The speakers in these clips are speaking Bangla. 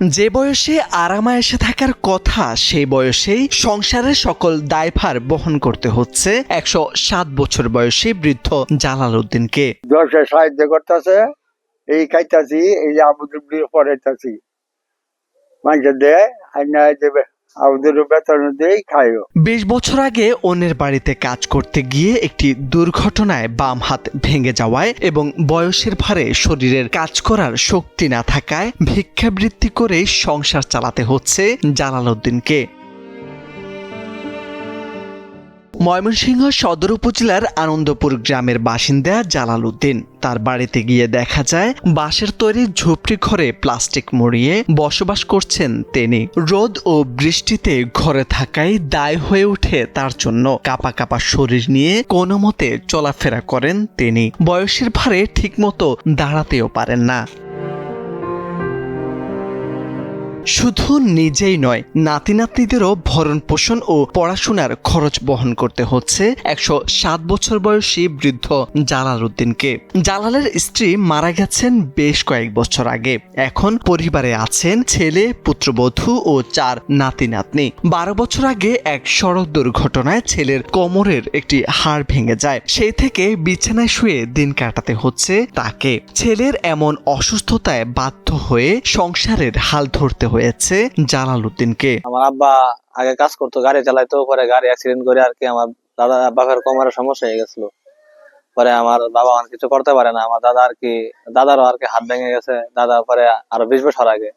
যে বয়সে আরামায়েসে থাকার কথা, সেই বয়সেই সংসারের সকল দায়ভার বহন করতে হচ্ছে একশো সাত বছর বয়সে বৃদ্ধ জালাল উদ্দিনকে সাহায্য করতেছে, এই খাইতাছি, এই যে পরে মানুষের দেয় আর না দেবে। বিশ বছর আগে অন্যের বাড়িতে কাজ করতে গিয়ে একটি দুর্ঘটনায় বাম হাত ভেঙে যাওয়ায় এবং বয়সের ভারে শরীরের কাজ করার শক্তি না থাকায় ভিক্ষাবৃত্তি করে সংসার চালাতে হচ্ছে জালাল ময়মনসিংহ সদর উপজেলার আনন্দপুর গ্রামের বাসিন্দা জালাল উদ্দিন। তার বাড়িতে গিয়ে দেখা যায়, বাঁশের তৈরি ঝুপড়ি ঘরে প্লাস্টিক মরিয়ে বসবাস করছেন তিনি। রোদ ও বৃষ্টিতে ঘরে থাকাই দায় হয়ে ওঠে তার জন্য। কাপা কাপা শরীর নিয়ে কোনো মতে চলাফেরা করেন তিনি। বয়সের ভারে ঠিকমতো দাঁড়াতেও পারেন না। শুধু নিজেই নয় নাতি নাতনিদেরও ভরণ পোষণ ও পড়াশোনার খরচ বহন করতে হচ্ছে একশো সাত বছর বয়সী বৃদ্ধ জালাল উদ্দিনকে। জালালের স্ত্রী মারা গেছেন বেশ কয়েক বছর আগে। এখন পরিবারে আছেন ছেলে, পুত্রবধূ ও চার নাতি নাতনি বারো বছর আগে এক সড়ক দুর্ঘটনায় ছেলের কোমরের একটি হাড় ভেঙে যায়। সেই থেকে বিছানায় শুয়ে দিন কাটাতে হচ্ছে তাকে। ছেলের এমন অসুস্থতায় বাধ্য হয়ে সংসারের হাল ধরতে হয়েছে জালাল উদ্দিনকে আমার আব্বা আগে কাজ করতো গাড়ি চালাইতো পরে গাড়ি অ্যাক্সিডেন্ট করে আর কি আমার দাদা বাবার কোমরের সমস্যা হয়ে গেছিল। পরে আমার বাবা আর কিছু করতে পারে না আমার দাদা আর কি দাদারও আর কি হাত ভেঙে গেছে। দাদা পরে আরও বিশ বছর আগে।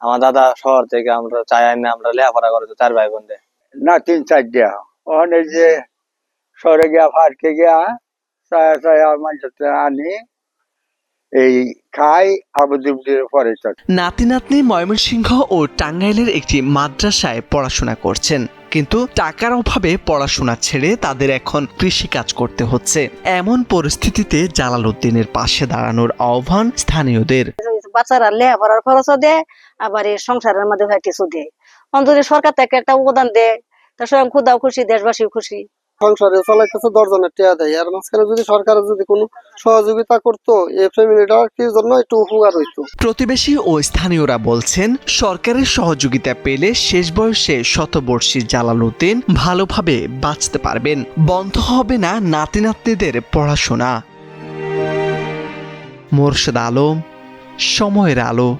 আমার দাদা শহর থেকে আমরা চাই আইনে আমরা লেখাপড়া করেছি চার ভাই বোন না তিন চার দেয়া। ওখানে যে শহরে গিয়া ফাটকে গিয়া ছায়া ছায়া মানুষের আনি এই খাই আবুদুর পরে নাতি নাতনি ময়মনসিংহ ও টাঙ্গাইলের একটি মাদ্রাসায় পড়াশোনা করছেন। কিন্তু টাকার অভাবে পড়াশোনা ছেড়ে তাদের এখন কৃষিকাজ করতে হচ্ছে। এমন পরিস্থিতিতে জালাল উদ্দিনের পাশে দাঁড়ানোর আহ্বান স্থানীয়দের। বাচ্চারা লেখাপড়ার খরচও দেয় আবার এই সংসারের মধ্যে কিছু দেয়। অন্তত সরকার থেকে একটা অবদান দেয় তা স্বয়ং খুদাও খুশি দেশবাসীও খুশি। সংসারে চালাইতেছে দশজনের টিয়া দেয়। আর মাঝখানে যদি সরকারের যদি কোনো সহযোগিতা করতো এই ফ্যামিলিটা কি জন্য একটু উপকার হইতো? প্রতিবেশী ও স্থানীয়রা বলছেন, সরকারের সহযোগিতা পেলে শেষ বয়সে শতবর্ষী জালাল উদ্দিন ভালোভাবে বাঁচতে পারবেন। বন্ধ হবে না নাতি নাতনিদের পড়াশোনা। মোর্শেদ আলম, সময়ের আলো।